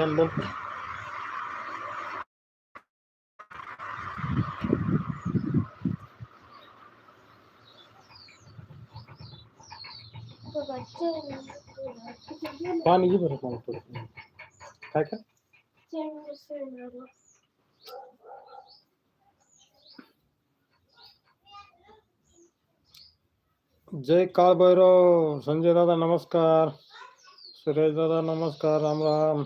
Fan बंद पाणी घे बरं पाणी थोडं. काय काय जय काळ भैरव संजय दादा नमस्कार सुरेश दादा नमस्कार Ram Ram.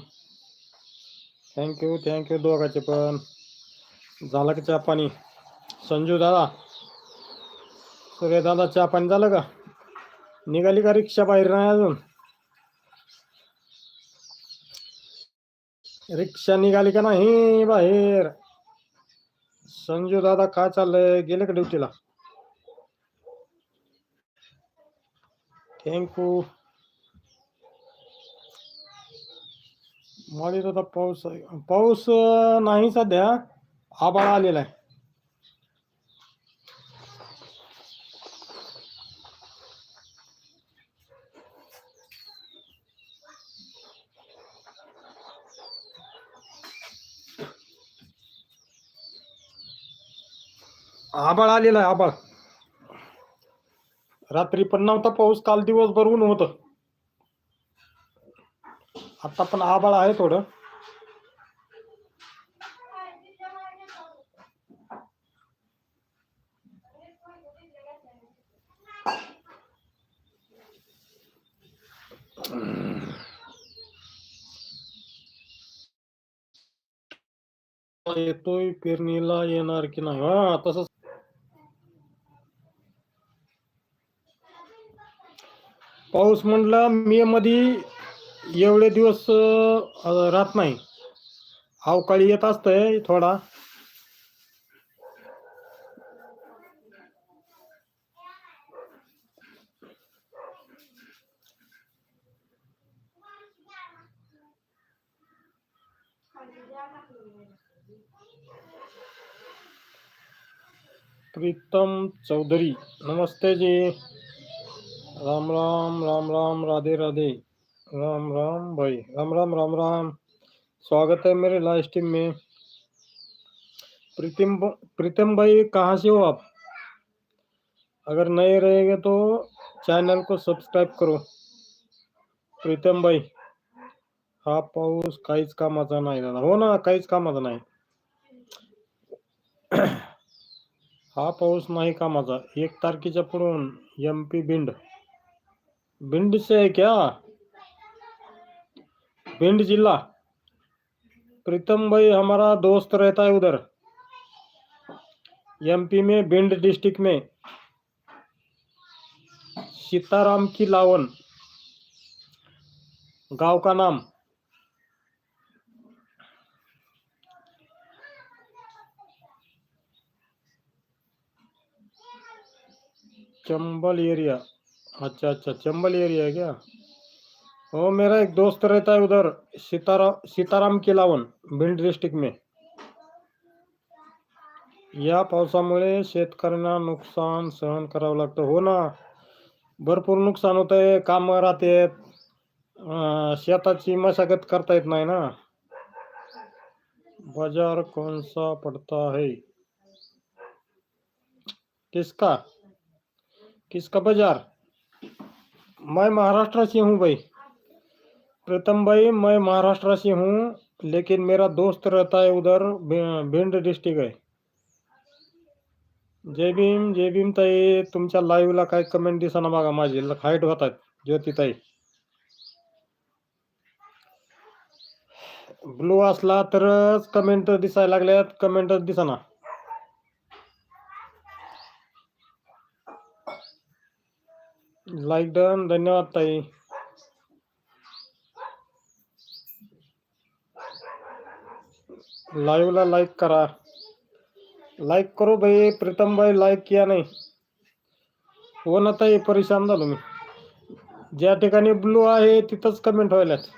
Thank you thank you दोघाचे पण. झालं का चहा पाणी? संजू दादा. सूर्य दादा चहा पाणी झालं का? निघाली का रिक्षा बाहेर नाही अजून? रिक्षा निघाली का नाही बाहेर? संजू दादा काय चाललंय? गेले का ड्युटीला? थँक्यू माळीत आता पाऊस आहे. पाऊस नाही सध्या. आबाळ आलेला आहे. आबाळ आलेला आहे आबाळ रात्री पण नव्हता पाऊस काल दिवसभर ऊन होत. आता पण आबाळ आहे थोडं. येतोय पेरणीला येणार की नाही? हा तसंच. पाऊस म्हणला मे मध्ये एवढे दिवस राहत नाही. अवकाळी येत असतंय थोडा. प्रीतम चौधरी नमस्ते जी. राम राम राम राम राधे राधे. राम राम भाई, राम राम राम राम। स्वागत है मेरे लाइव स्ट्रीम में। प्रीतम प्रीतम भाई, कहाँ से हो आप? अगर नए रहेंगे तो चैनल को सब्सक्राइब करो। प्रीतम भाई हा पाऊस काहीच कामाचा नाही दादा. हो ना, काहीच कामाचा नाही. हा पाऊस नाही कामाचा. एक तारखेच्या पुढून एम पी भिंड भिंड से है क्या? भिंड जिला। प्रीतम भाई हमारा दोस्त रहता है उधर। एमपी में, भिंड डिस्ट्रिक्ट में। सीताराम की लावन। गाँव का नाम। चंबल एरिया। अच्छा अच्छा चंबल एरिया है क्या? हो मेरा एक दोस्त रहता है उधर सीतारा सीताराम किलावन भिंड डिस्ट्रिक्ट में। या पावसामुळे शेतकऱ्यांना नुकसान सहन करावं लागतं. हो ना भरपूर नुकसान होत आहे काम राहतेत अं, शेताची मशागत करता नाही ना. बाज़ार कौन सा पड़ता है किसका? किसका बाज़ार? मैं महाराष्ट्र से हूँ भाई। प्रीतम भाई मैं महाराष्ट्र से हूँ लेकिन मेरा दोस्त रहता है उधर भि- भिंड डिस्ट्रिक्ट है। जय भीम जय भीम ताई तुमच्या लाईव्हला काय कमेंट दिसाना बघा माझी हाईट होत आहेत ज्योतिताई ब्लू असला तरच कमेंट दिसायला लागल्यात कमेंटच दिसाना लाईक डन धन्यवाद ताई. लाईव्हला लाईक करा. लाईक करू भाई प्रीतम भाई लाइक किया नाही. हो ना ताई परेशान झालो मी. ज्या ठिकाणी ब्लू आहे तिथंच कमेंट व्हायलात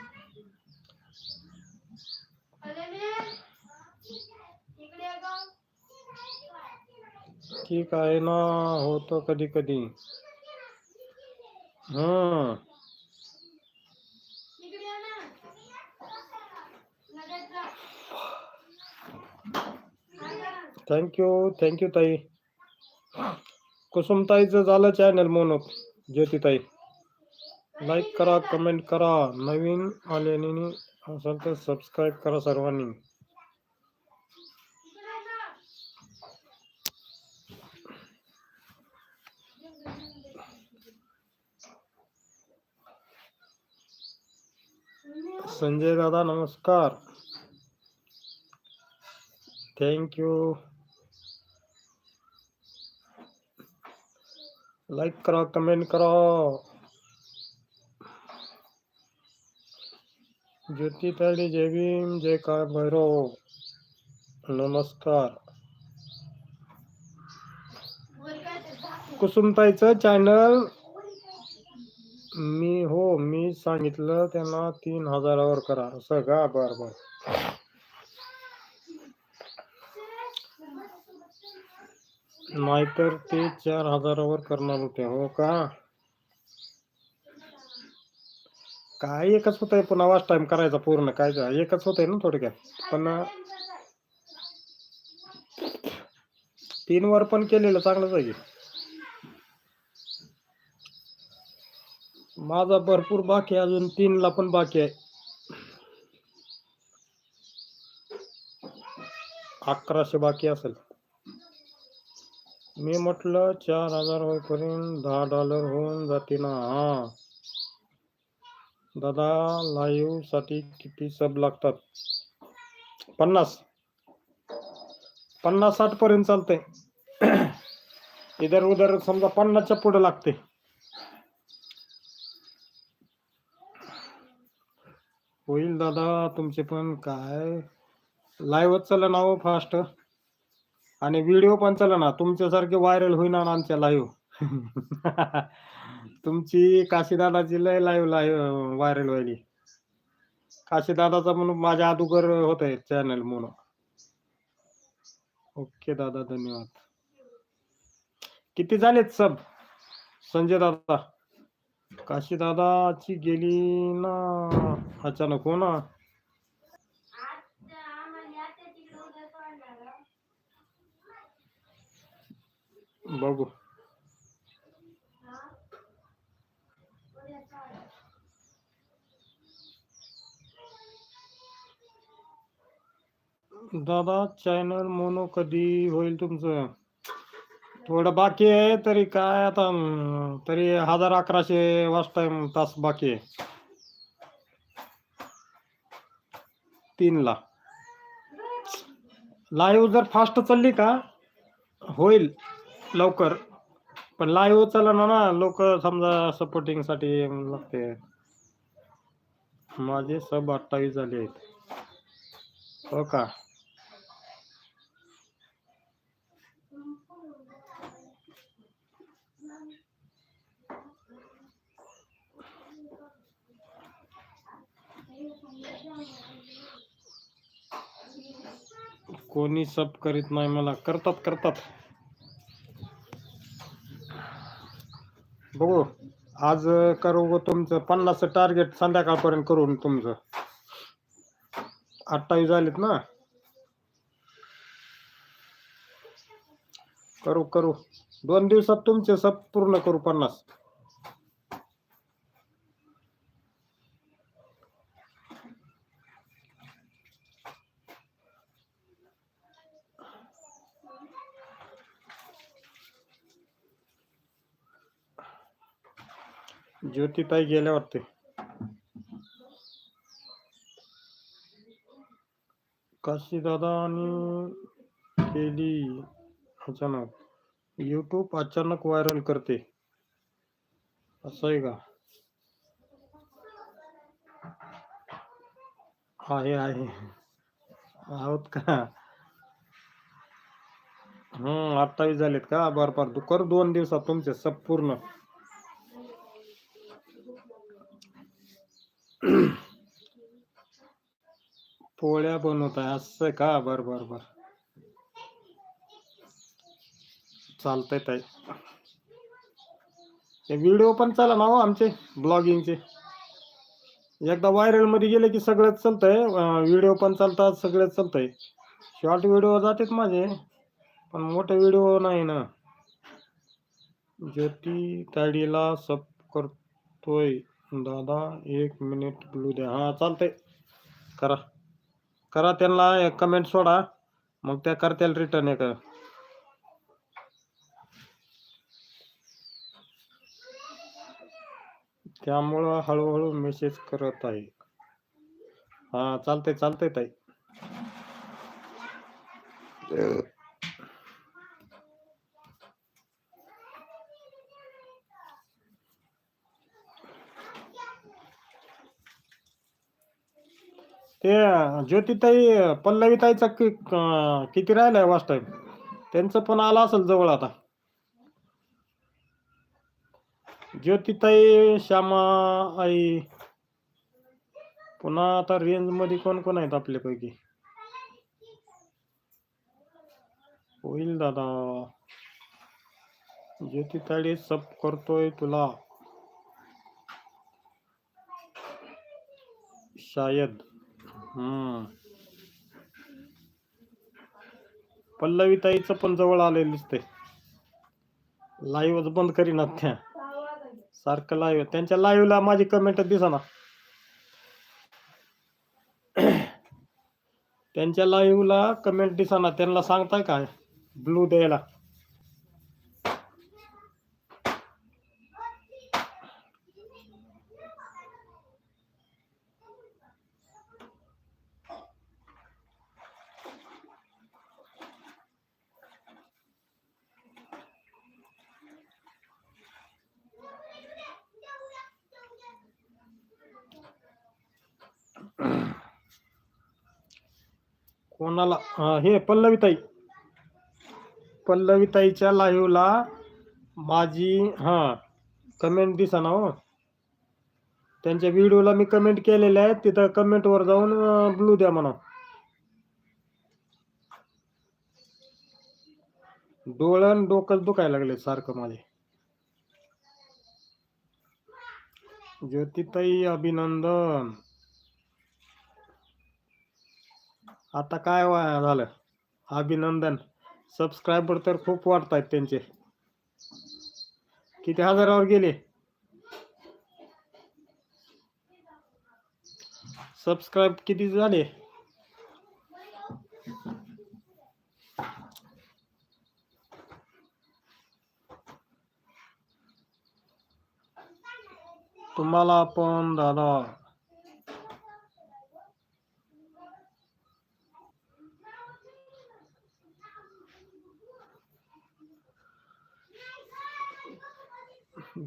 ठीक आहे ना होतं कधी कधी हम्म थँक्यू थँक्यू ताई. कुसुमताईचं झालं चॅनल म्हणून ज्योतिताई लाईक करा कमेंट करा. नवीन आल्याने असेल तर सबस्क्राईब करा सर्वांनी. संजय दादा, नमस्कार. थँक्यू लाईक करा कमेंट करा. ज्योती ताडी जय भीम जय काय भैरव. नमस्कार. कुसुमताईचं चॅनल मी हो मी सांगितलं त्यांना तीन हजारावर करा. असं का? बर बर. नाहीतर ते चार हजारावर करणार होते हो का? काय एकच होत आहे पुन्हा आवाज टाइम करायचा पूर्ण काय एकच होत आहे ना थोडक्यात. पण तीन वर पण केलेलं चांगलंच आहे. माझा भरपूर बाकी आहे अजून तीन ला पण बाकी आहे. अकराशे बाकी असेल. मी म्हटलं चार हजार होईपर्यंत दहा डॉलर होऊन जाते ना. हा दादा लाईव्हसाठी किती सब लागतात? पन्नास. पन्नास साठ पर्यंत चालतंय. इधर उधर समजा पन्नासच्या पुढे लागते. होईल दादा तुमचे पण काय? लाईव्हच चला ना हो फास्ट आणि व्हिडिओ पण चला ना तुमच्यासारखे व्हायरल होईना ना आमच्या लाईव्ह तुमची काशीदादाची लय लाईव्ह लाईव्ह व्हायरल व्हायली. काशीदादाचा म्हणून माझ्या अगोदर होत आहे चॅनल म्हणून. ओके दादा धन्यवाद. किती झालेत सब संजय दादा. काशी दादाची गेली ना अचानक हो ना. बघू. दादा चॅनल मोनो कधी होईल तुमचं? थोडं बाकी आहे तरी काय आता तरी हजार अकराशे वाच टाइम तास बाकी आहे. तीनला. लाईव्ह जर फास्ट चालली का? होईल. लवकर. पण लाईव्ह चालना ना लोक समजा सपोर्टिंगसाठी लागते. माझे सब अठ्ठावीस झाले आहेत. हो का? कोणी सब करीत नाही मला. करतात करतात. बघू. आज करू तुमचं पन्नास टार्गेट संध्याकाळपर्यंत करून तुमचं. अठ्ठावीस झालेत ना? करू करू. दोन दिवसात तुमचे सब पूर्ण करू पन्नास. ज्योतिताई गेल्या वाटते. काशी दादा आणि केली अचानक. युट्यूब अचानक व्हायरल करते. असं आहे का? आहे आहे. आहोत का? हम्म अठ्ठावीस झालेत का? बर बर कर दोन दिवसात तुमचे संपूर्ण पोळ्या बनवत आहे असं का? बर बर बर. चालतंय ताई. हे व्हिडिओ पण चला ना हो आमचे ब्लॉगिंगचे. एकदा व्हायरलमध्ये गेले की सगळंच चालतंय व्हिडिओ पण चालतात सगळंच चालतंय. शॉर्ट व्हिडिओ जातात माझे पण मोठे व्हिडिओ नाही ना. ज्योती ताडीला सब करतोय. दादा एक मिनिट ब्लू द्या. हा चालतंय. करा. करा त्यांना कमेंट सोडा. मग त्या करत्याल रिटर्न एक. त्यामुळं हळूहळू मेसेज करत आहे. हा चालतंय चालतंय ताई. ते ज्योतिताई पल्लवीताईचा कि किती राहिलाय वास्ट टाइम त्यांचं पण आलं असेल जवळ आता. ज्योतिताई श्यामा आई पुन्हा आता रेंजमध्ये कोण कोण आहेत आपल्यापैकी? होईल दादा. ज्योतिताई सब करतोय तुला. शायद. हम्म पल्लवीताईचं पण जवळ आलेलं दिसते लाईव्ह बंद करीना त्या सारखं लाईव्ह त्यांच्या लाईव्हला माझी कमेंट दिसना. त्यांच्या लाईव्हला कमेंट दिसना. त्यांना सांगताय काय? ब्लू द्यायला. कोणाला हे पल्लवीताई. पल्लवीताईच्या लाईव्हला माझी हा कमेंट दिसना हो. त्यांच्या व्हिडिओला मी कमेंट केलेल्या आहेत. तिथं कमेंट वर जाऊन ब्लू द्या म्हणा. डोळण डोकंच दुखायला लागले सारखं माझे. ज्योतिताई अभिनंदन. आता काय झालं? अभिनंदन. सबस्क्रायबर तर खूप वाढत आहेत त्यांचे. किती हजारावर गेले? सबस्क्राईब किती झाले? तुम्हाला पण दादा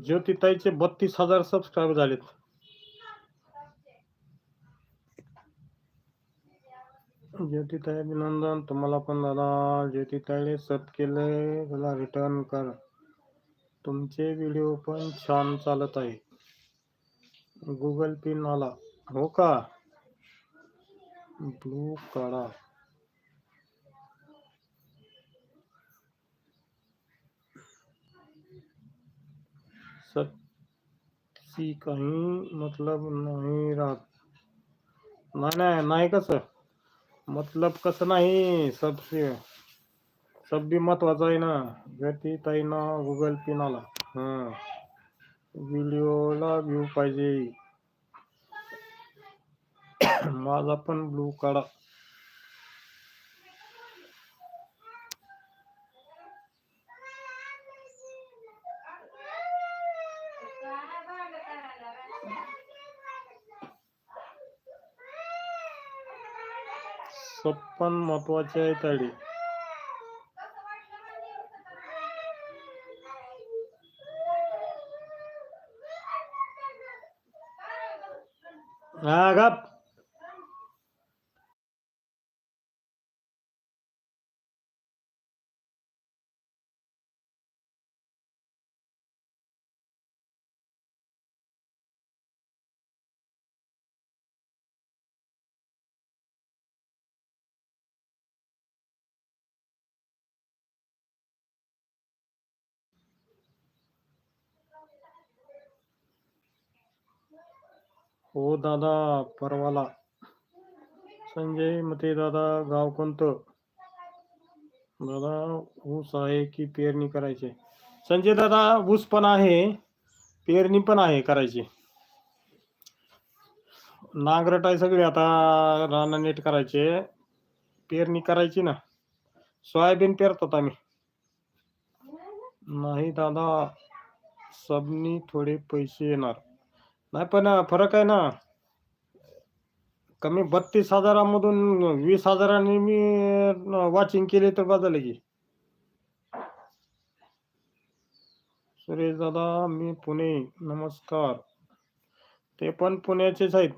ज्योतिताईचे बत्तीस हजार सबस्क्राईब झालेत. ज्योतिताई अभिनंदन तुम्हाला पण दादा. ज्योतिताईने सब केले त्याला रिटर्न कर. तुमचे व्हिडिओ पण छान चालत आहे. गुगल पिन आला. हो का? ब्लू काढा. सबसी काही मतलब नाही राहत. नाही नाही नाही कसं मतलब कसं नाही सबसे सब बी महत्वाचं आहे ना. घरती ताई ना गुगल पिन आला. हां. व्हिडिओला व्ह्यू पाहिजे. माझा पण ब्लू काढा. सप्पन महत्त्वाचे आहे ताडी हा गप. हो दादा परवाला. संजय मते दादा गाव कोणतं? दादा ऊस आहे की पेरणी करायची? संजय दादा ऊस पण आहे पेरणी पण आहे करायची. नांगरट आहे सगळे आता राना नीट करायचे. पेरणी करायची ना. सोयाबीन पेरतात आम्ही. नाही दादा सबनी थोडे पैसे येणार. नाही पण फरक आहे ना. कमी बत्तीस हजारामधून वीस हजारांनी मी वॉचिंग केली तर बदल की सुरेश दादा मी पुणे. नमस्कार. ते पण पुण्याचेच आहेत.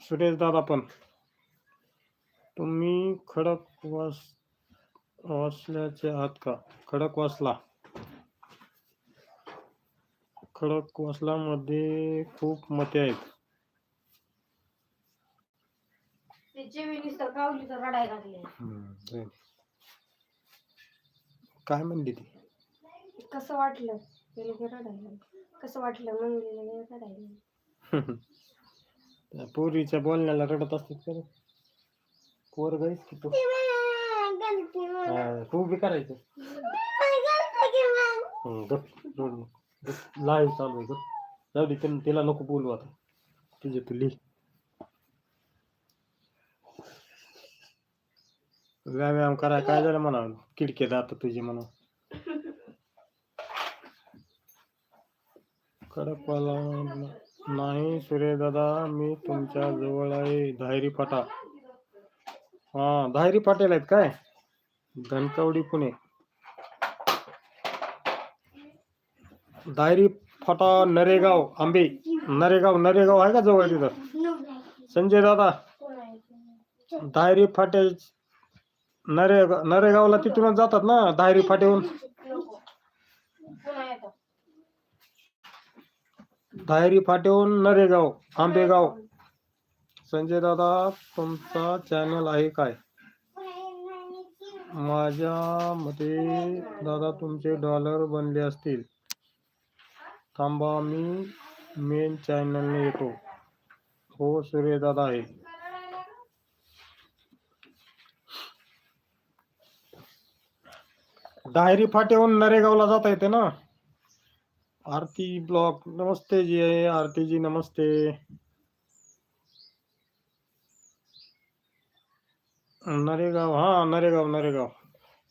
सुरेश दादा पण. तुम्ही खडक वास वाचल्याचे आहात का? खडक वाचला खडक वाचलामध्ये खूप मते आहेत. हम्म. काय म्हणली ती? कसं वाटलं? रडायला कसं वाटलं? रडायला. त्या पोरीच्या बोलण्याला रडत असतात का रे? पोर गाईस की तू? हा, तू बी करायचं. हम्म, गप, रडू नको. लाईव्ह चालू आहे सर जाऊ दे तिला- तिला नको बोलू आता. तुझे तू लिह व्यायाम करा काय झालं म्हणा किडके दात तुझे म्हणा कडकवाला नाही सूर्य दादा मी तुमच्या जवळ आहे. धायरी फाटा. हा धायरी फाटेल आहेत काय? धनकवडी पुणे. डायरी फाटा नरेगाव आंबे. नरेगाव नरेगाव आहे का जवळ तिथं? संजय दादा डायरी फाटे नरेगाव नरेगावला तिथूनच जातात ना डायरी फाट्याहून? डायरी फाटेहून फाट्याहून नरेगाव आंबेगाव. संजय दादा तुमचा चॅनल आहे काय? माझ्या मते दादा तुमचे डॉलर बनले असतील. थांबा मी मेन चॅनलने येतो. हो सूर्य दादा आहे. डायरी फाट्याहून नरेगावला जाता येते ना? आरती ब्लॉक, नमस्ते जी आरती जी, नमस्ते. नरेगाव, हा, नरेगाव नरेगाव.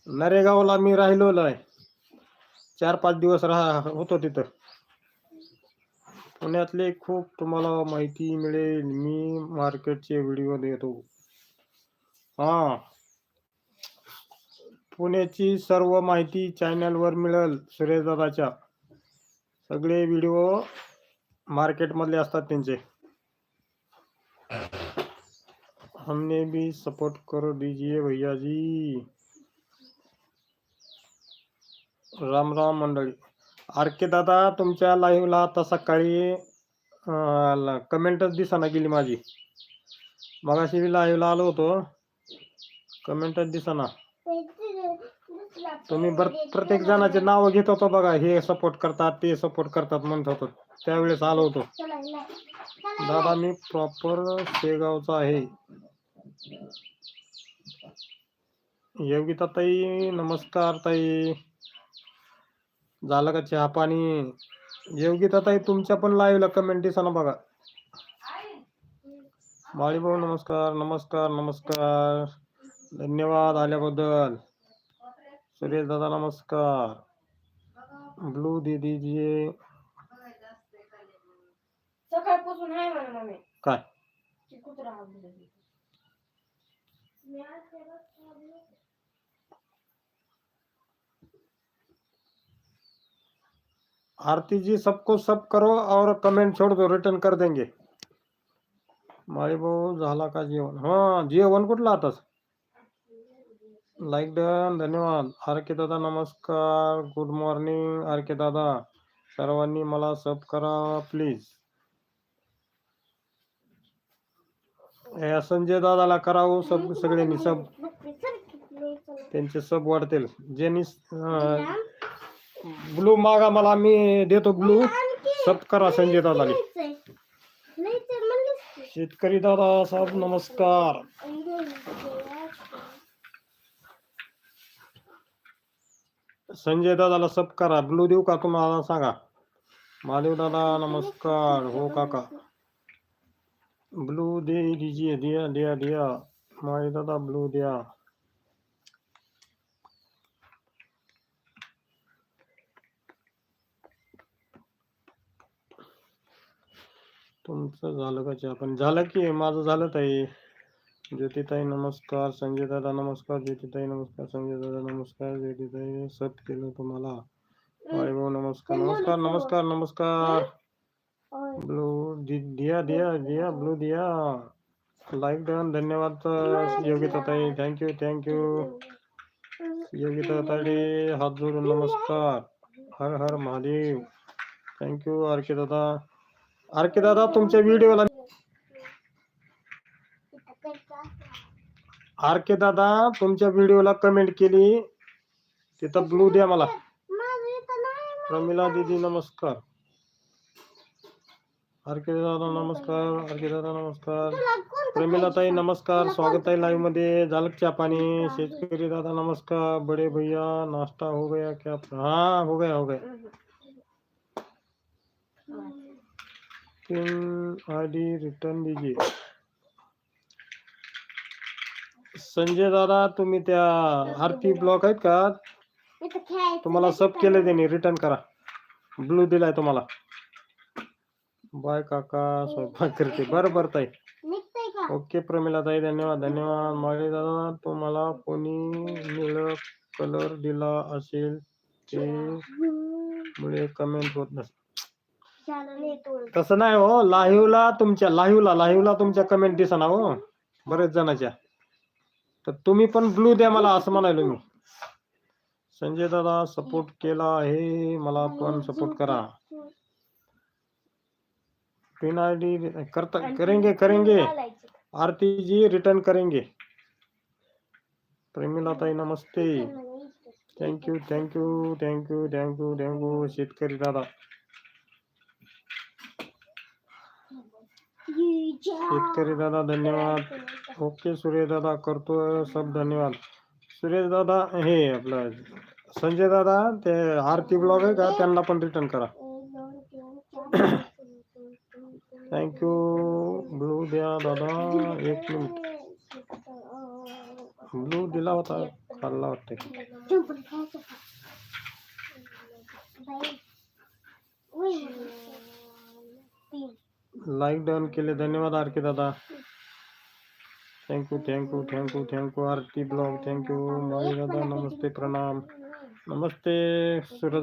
नरेगावला मी राहिलेलो आहे. चार पाच दिवस राहा, होतो तिथं. पुण्यातले खूप तुम्हाला माहिती मिळेल. मी मार्केटचे व्हिडिओ देतो. हा. पुण्याची सर्व माहिती चॅनलवर मिळेल सुरेशदादाच्या सगळे व्हिडिओ मार्केटमधले असतात त्यांचे. हमने भी सपोर्ट कर दीजिए भैया जी. राम राम मंडळी. आर के दादा तुमच्या लाईव्हला आता सकाळी कमेंटच दिसाना गेली माझी. मगाशी मी लाईव्हला आलो होतो. कमेंटच दिसाना. तुम्ही बर प्रत्येक जणाचे नाव घेत होतो बघा. हे सपोर्ट करतात ते सपोर्ट करतात म्हणत होतो. त्यावेळेस आलो होतो. दादा मी प्रॉपर शेगावचा आहे. योगिता ताई नमस्कार ताई. झालं का चहा पाणी? योगिता ताई तुमच्या पण लाईव्हला कमेंट दिसा बघा. माळी भाऊ नमस्कार नमस्कार नमस्कार. धन्यवाद आल्याबद्दल. सुरेश दादा नमस्कार. ब्लू दीदी जी काय? आरती जी सबको सब करो और कमेंट छोड़ दो रिटर्न कर देंगे। माळी भाऊ झाला का जेवण हा जेवण कुठलं आताच? लाईक डन धन्यवाद. आर के दादा नमस्कार. गुड मॉर्निंग आर के दादा. सर्वांनी मला सब करा प्लीज संजय दादाला करावं सब सगळ्यांनी सब त्यांचे सब वाढतील. ज्यांनी ब्लू मागा मला मी देतो ब्लू सब करा संजय दादाने शेतकरी दादा साहेब नमस्कार. संजय दादाला सब करा ब्लू देऊ का तुम्हाला? सांगा. महादेव दादा नमस्कार. हो काका. ब्लू दे दीजिए. दिया दिया दिया. महादेव दादा ब्लू दिया. तुमचं झालं का चहा पण? झालं की माझं झालं ताई. ज्योतिताई नमस्कार. संजय दादा नमस्कार. ज्योतिताई नमस्कार. संजय दादा नमस्कार. ज्योतिताई सब केलं तुम्हाला. वाय भाऊ नमस्कार. नमस्कार नमस्कार नमस्कार. ब्लू दिया दिया दिया ब्लू दिया. लाईक डन धन्यवाद योगिता ताई. थँक्यू थँक्यू योगिता ताई हात जोडून नमस्कार. हर हर Mahadev. Thank you R K दादा आर के दादा तुमच्या व्हिडिओला आर के दादा तुमच्या व्हिडिओला कमेंट केली. तिथं ब्लू द्या मला. प्रमिला दीदी नमस्कार. आर के दादा नमस्कार. आर के दादा नमस्कार. प्रमिला ताई नमस्कार. स्वागत आहे लाईव्हमध्ये. झालं च्या चहा पाणी? शेतकरी दादा नमस्कार. बड़े भैया नाश्ता हो गया क्या? हाँ हो गया हो गया. पिन आईडी रिटर्न दीजिए. संजय दादा तुम्ही त्या आरती ब्लॉक आहेत का? तुम्हाला सब केले त्यांनी रिटर्न करा. ब्लू दिलाय तुम्हाला. बाय काका स्वयंपाक करते. बरं बरं ताई. ओके प्रमिला ताई धन्यवाद धन्यवाद. मागे दादा तुम्हाला कोणी निळ कलर दिला असेल ते मुळे कमेंट होत नसेल तसं नाही हो लाईव्हला तुमच्या लाईव्हला लाईव्हला तुमच्या कमेंट दिसना हो बरेच जणांच्या. तर तुम्ही पण ब्लू द्या मला असं म्हणायलो मी. संजय दादा सपोर्ट केला आहे मला पण सपोर्ट करा. पिन आय डी करता करेंगे. करेंगे आरती जी रिटर्न करेंगे. प्रेमिला ताई नमस्ते. Thank you thank you thank you thank you thank you शेतकरी दादा. शेतकरी दादा धन्यवाद ओके सुरेश दादा करतोय सब धन्यवाद सुरेश दादा हे आपलं संजय दादा ते आरती ब्लॉग आहे का त्यांना पण रिटर्न करा थँक्यू ब्लू द्या दादा एक मिनिट ब्लू दिला होता चालला वाटते लाईक डन केले. धन्यवाद आरके दादा. Thank you thank you thank you thank you Aarti blog thank you माई दादा नमस्ते प्रणाम. नमस्ते सूरज.